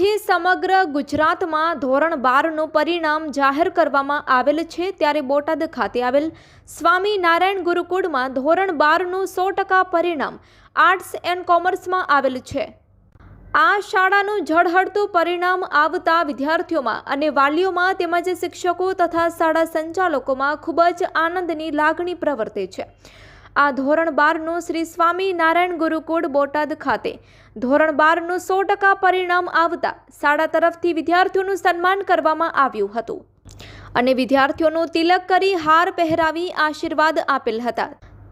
આજે સમગ્ર ગુજરાતમાં ધોરણ બારનું પરિણામ જાહેર કરવામાં આવેલ છે, ત્યારે બોટાદ ખાતે આવેલ સ્વામી નારાયણ ગુરુકુળમાં ધોરણ બારનું સો ટકા પરિણામ આર્ટ્સ એન્ડ કોમર્સમાં આવેલ છે. આ શાળાનું ઝળહળતું પરિણામ આવતા વિદ્યાર્થીઓમાં અને વાલીઓમાં તેમજ શિક્ષકો તથા શાળા સંચાલકોમાં ખૂબ જ આનંદની લાગણી પ્રવર્તે છે. આ ધોરણ બારનું શ્રી સ્વામી નારાયણ ગુરુકુળ બોટાદ ખાતે. ધોરણ બારનું સો ટકા પરિણામ આવતા શાળા તરફથી વિદ્યાર્થીઓનું સન્માન કરવામાં આવ્યું હતું. અને વિદ્યાર્થીઓનું તિલક કરી હાર પહેરાવી આશીર્વાદ આપેલ હતા.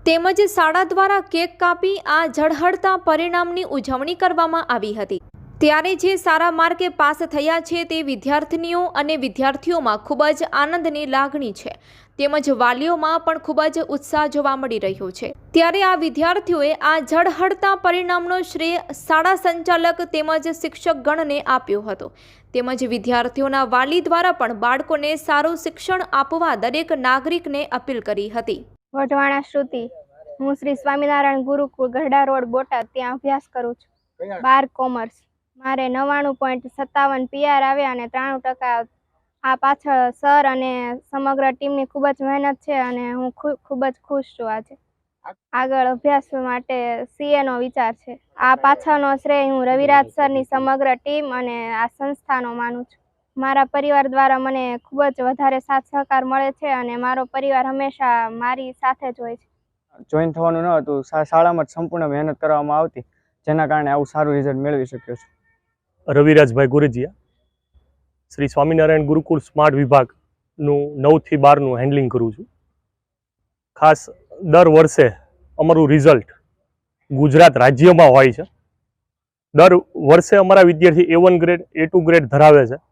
તેમજ શાળા દ્વારા કેક કાપી આ ઝળહળતા પરિણામની ઉજવણી કરવામાં આવી હતી. ત્યારે જે સારા માર્કે પાસ થયા છે તે વિદ્યાર્થીનીઓ અને વિદ્યાર્થીઓમાં ખૂબ જ આનંદની લાગણી છે. તેમજ વાલીઓમાં પણ ખૂબ જ ઉત્સાહ જોવા મળી રહ્યો છે. ત્યારે આ વિદ્યાર્થીઓએ આ ઝળહળતા પરિણામનો શ્રેય શાળા સંચાલક તેમજ શિક્ષક ગણને આપ્યો હતો. તેમજ વિદ્યાર્થીઓના વાલી દ્વારા પણ બાળકોને સારું શિક્ષણ આપવા દરેક નાગરિકને અપીલ કરી હતી. વઢવાણા શ્રુતિ, હું શ્રી સ્વામિનારાયણ ગુરુકુળ ગઢડા રોડ બોટાદ, ત્યાં અભ્યાસ કરું છું. બાર કોમર્સ. મારે નવ્વાણું પોઈન્ટ સત્તાવન પીઆર આવ્યા અને ત્રાણું ટકા આ પાછળ સર અને સમગ્ર ટીમની ખૂબ જ મહેનત છે અને હું ખૂબ જ ખુશ છું આજે. આગળ અભ્યાસ માટે સીએનો વિચાર છે. આ પાછળનો શ્રેય હું રવિરાજ સરની સમગ્ર ટીમ અને આ સંસ્થાનો માનું છું. મારા પરિવાર દ્વારા મને ખૂબ જ વધારે સાથ સહકાર મળે છે અને મારો પરિવાર હંમેશા મારી સાથે જ હોય છે. જોઈન થવાનું ન હતું. શાળામાં જ સંપૂર્ણ મહેનત કરવામાં આવતી, જેના કારણે આવું સારું રિઝલ્ટ મેળવી શક્યો છું. રવિરાજભાઈ ગુરજીયા, શ્રી સ્વામિનારાયણ ગુરુકુળ સ્માર્ટ વિભાગનું નવથી બારનું હેન્ડલિંગ કરું છું. ખાસ દર વર્ષે અમારું રિઝલ્ટ ગુજરાત રાજ્યમાં હોય છે. દર વર્ષે અમારા વિદ્યાર્થી A one grade A two grade ધરાવે છે.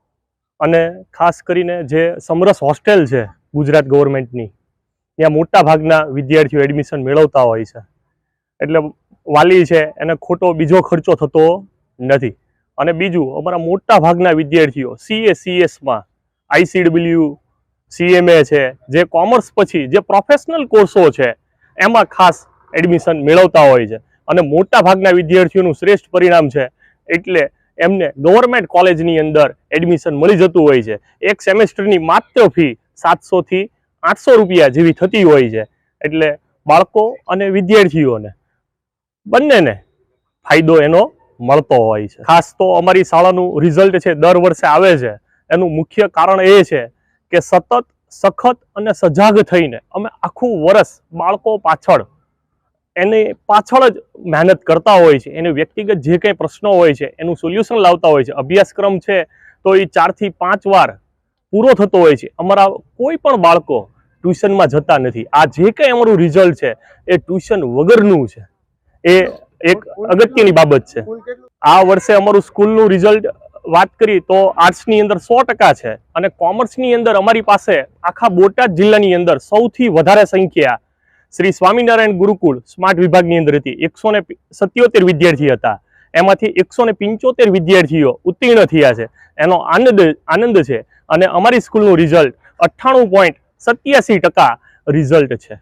અને ખાસ કરીને જે સમરસ હોસ્ટેલ છે ગુજરાત ગવર્મેન્ટની, ત્યાં મોટા ભાગના વિદ્યાર્થીઓ એડમિશન મેળવતા હોય છે. એટલે વાલી છે, એને ખોટો બીજો ખર્ચો થતો નથી. અને બીજું, અમારા મોટા ભાગના વિદ્યાર્થીઓ સીએ સીએસમાં આઈસીડબલ્યુ સીએમએ છે, જે કોમર્સ પછી જે પ્રોફેશનલ કોર્સો છે, એમાં ખાસ એડમિશન મેળવતા હોય છે. અને મોટા ભાગના વિદ્યાર્થીઓનું શ્રેષ્ઠ પરિણામ છે, એટલે એમને ગવર્મેન્ટ કોલેજની અંદર એડમિશન મળી જતું હોય છે. એક સેમેસ્ટરની માત્ર ફી સાતસોથી આઠસો રૂપિયા જેવી થતી હોય છે. એટલે બાળકો અને વિદ્યાર્થીઓને બંનેને ફાયદો એનો મળતો હોય છે. ખાસ તો અમારી શાળાનું રિઝલ્ટ છે, દર વર્ષે આવે છે. એનું મુખ્ય કારણ એ છે કે સતત, સખત અને સજાગ થઈને અમે આખું વર્ષ બાળકો પાછળ, એની પાછળ જ મહેનત કરતા હોય છે. એને વ્યક્તિગત જે કંઈ પ્રશ્નો હોય છે, એનું સોલ્યુશન લાવતા હોય છે. અભ્યાસક્રમ છે, તો એ ચારથી પાંચ વાર પૂરો થતો હોય છે. અમારા કોઈ પણ બાળકો ટ્યુશનમાં જતા નથી. આ જે કંઈ અમારું રિઝલ્ટ છે, એ ટ્યુશન વગરનું છે. એ એક અગત્યની બાબત છે. આ વર્ષે અમારું સ્કૂલનું રિઝલ્ટ વાત કરી તો આર્ટ્સની અંદર સો ટકા છે અને કોમર્સની અંદર અમારી પાસે આખા બોટાદ જિલ્લાની અંદર સૌથી વધારે સંખ્યા શ્રી સ્વામિનારાયણ ગુરુકુળ સ્માર્ટ વિભાગની અંદર હતી. એકસો ને સત્યોતેર વિદ્યાર્થી હતા. એમાંથી એકસો ને પંચોતેર વિદ્યાર્થીઓ ઉત્તીર્ણ થયા છે. એનો આનંદ આનંદ છે અને અમારી સ્કૂલનું રિઝલ્ટ અઠ્ઠાણું પોઈન્ટ સત્યાસી ટકા રિઝલ્ટ છે.